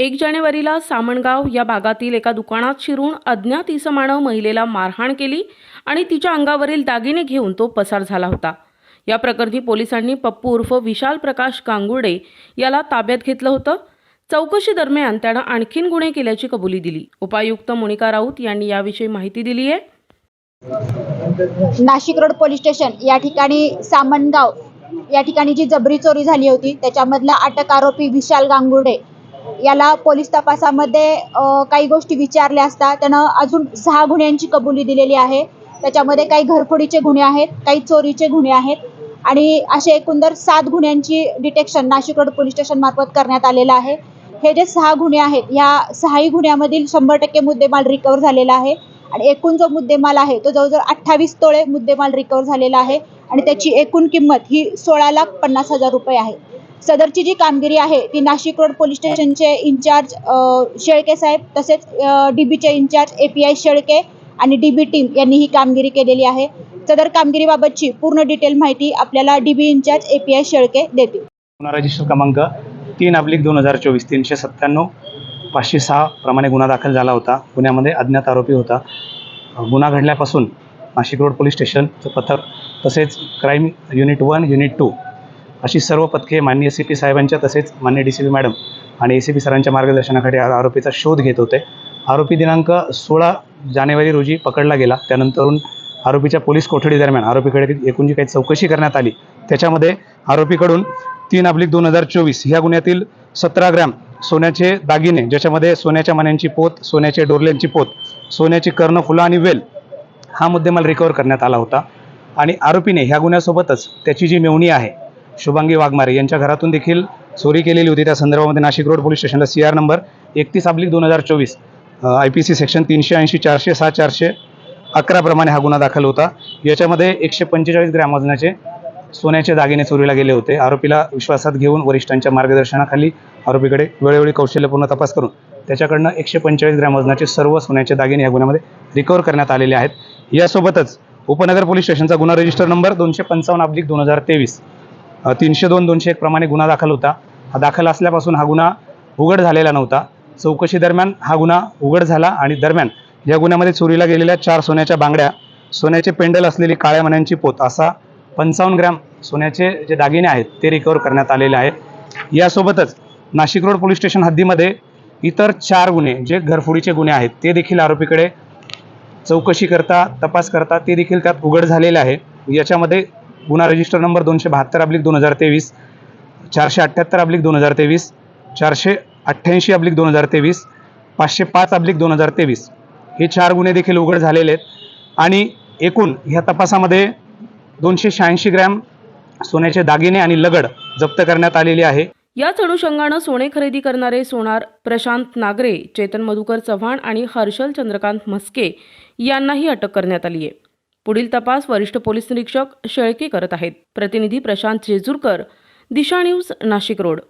एक जानेवारीला सामणगाव या भागातील एका दुकानात शिरून अज्ञात इसमानं महिलेला मारहाण केली आणि तिच्या अंगावरील दागिने घेऊन तो पसार झाला होता. या प्रकरणी पोलिसांनी पप्पू उर्फ विशाल प्रकाश गांगुडे याला ताब्यात घेतलं होतं. चौकशी दरम्यान त्यानं आणखीन गुन्हे केल्याची कबुली दिली. उपायुक्त मोनिका राऊत यांनी याविषयी माहिती दिली आहे. नाशिक रोड पोलीस स्टेशन या ठिकाणी सामनगाव या ठिकाणी जी जबरी चोरी झाली होती त्याच्यामधला अटक आरोपी विशाल गांगुडे याला पोलीस तपासामध्ये काही गोष्टी विचारल्या असता त्यानं अजून सहा गुन्ह्यांची कबुली दिलेली आहे. त्याच्यामध्ये काही घरफोडीचे गुन्हे आहेत काही चोरीचे गुन्हे आहेत आणि असे एकंदर सात गुन्ह्यांची detection Nashik road police station मार्फत करण्यात आलेलं आहे. हे जे सहा गुन्हे आहेत ह्या सहाही गुन्ह्यामधील शंभर टक्के मुद्देमाल रिकवर झालेला आहे आणि एकूण जो मुद्देमाल आहे तो जवळजवळ अठ्ठावीस तोळे मुद्देमाल रिकवर झालेला आहे आणि त्याची एकूण किंमत ही सोळा लाख पन्नास हजार रुपये आहे. सदरची जी कामगिरी आहे ती नाशिक रोड पोलीस स्टेशनचे इंचार्ज शेळके साहेब तसेच डी बीचे in charge A P I Shelke आणि डी बी टीम यांनी ही कामगिरी केलेली आहे. सदर कामगिरीबाबतची पूर्ण डिटेल माहिती आपल्याला D B in charge A P I Shelke देतील. गुन्हा रजिस्टर क्रमांक तीन अब्लिक दोन हजार चोवीस तीनशे सत्त्याण्णव पाचशे सहा प्रमाणे गुन्हा दाखल झाला होता. गुन्ह्यामध्ये अज्ञात आरोपी होता. गुन्हा घडल्यापासून नाशिक रोड पोलीस स्टेशनचं पथक तसेच crime unit one unit two अशी सर्व पथके मान्य सी पी साहेबांच्या तसेच मान्य डी सी पी मॅडम आणि ए सी पी सरांच्या मार्गदर्शनाखाली आरोपीचा शोध घेत होते. आरोपी दिनांक सोळा जानेवारी रोजी पकडला गेला. त्यानंतरून आरोपीच्या पोलीस कोठडीदरम्यान आरोपीकडे एकूण जी काही चौकशी करण्यात आली त्याच्यामध्ये आरोपीकडून तीन अब्लिक दोन हजार चोवीस ह्या गुन्ह्यातील सतरा ग्रॅम सोन्याचे दागिने ज्याच्यामध्ये सोन्याच्या मण्यांची पोत सोन्याचे डोरल्यांची पोत सोन्याची कर्ण फुलं आणि वेल हा मुद्देमाल रिकवर करण्यात आला होता. आणि आरोपीने ह्या गुन्ह्यासोबतच त्याची जी मेवणी आहे शुभांगी वाघमारे यांच्या घरातून देखील चोरी केलेली होती. त्या संदर्भामध्ये नाशिक रोड पोलीस स्टेशनला सी आर नंबर एकतीस अब्लिक दोन हजार चोवीस आय पी सी सेक्शन तीनशे ऐंशी चारशे सहा चारशे अकराप्रमाणे हा गुन्हा दाखल होता. याच्यामध्ये एकशे पंचेचाळीस ग्रॅम वजनाचे सोन्याचे दागिने चोरीला गेले होते. आरोपीला विश्वासात घेऊन वरिष्ठांच्या मार्गदर्शनाखाली आरोपीकडे वेळोवेळी कौशल्यपूर्ण तपास करून त्याच्याकडनं एकशे पंचेचाळीस ग्रॅम वजनाचे सर्व सोन्याचे दागिने या गुन्ह्यामध्ये रिकवर करण्यात आलेले आहेत. यासोबतच उपनगर पोलीस स्टेशनचा गुन्हा रजिस्टर नंबर दोनशे पंचावन्न अब्लिक दोन हजार तेवीस. तीनशे दोन दोनशे एक प्रमाणे गुन्हा दाखल होता. हा दाखल असल्यापासून हा गुन्हा उघड झालेला नव्हता. चौकशी दरम्यान हा गुन्हा उघड झाला आणि दरम्यान या गुन्ह्यामध्ये चोरीला गेलेल्या चार सोन्याच्या बांगड्या सोन्याचे पेंडल असलेली काळ्या मण्यांची पोत असा पंचावन्न ग्रॅम सोन्याचे जे दागिने आहेत ते रिकवर करण्यात आलेले आहेत. यासोबतच नाशिक रोड पोलीस स्टेशन हद्दीमध्ये इतर चार गुन्हे जे घरफोडीचे गुन्हे आहेत ते देखील आरोपीकडे चौकशी करता तपास करता ते देखील त्यात उघड झालेले आहे. याच्यामध्ये गुन्हा रजिस्टर नंबर दोनशे बहात्तर अब्लिक दोन हजार तेवीस चारशे अठ्ठ्याहत्तर अब्लिक दोन हजार तेवीस चारशे अठ्ठ्याऐंशी अब्लिक दोन हजार तेवीस पाचशे पाच अब्लिक दोन हजार तेवीस. हे चार गुन्हे देखील उघड झालेले आहेत. आणि एकूण ह्या तपासामध्ये दोनशे शहाऐंशी ग्रॅम सोन्याचे दागिने आणि लगड जप्त करण्यात आलेली आहे. याच अनुषंगानं सोने खरेदी करणारे सोनार प्रशांत नागरे चेतन मधुकर चव्हाण आणि हर्षल चंद्रकांत म्हस्के यांनाही अटक करण्यात आली आहे. पुढील तपास वरिष्ठ पोलीस निरीक्षक शेळके करत आहेत. प्रतिनिधी प्रशांत जेजूरकर दिशा न्यूज नाशिक रोड.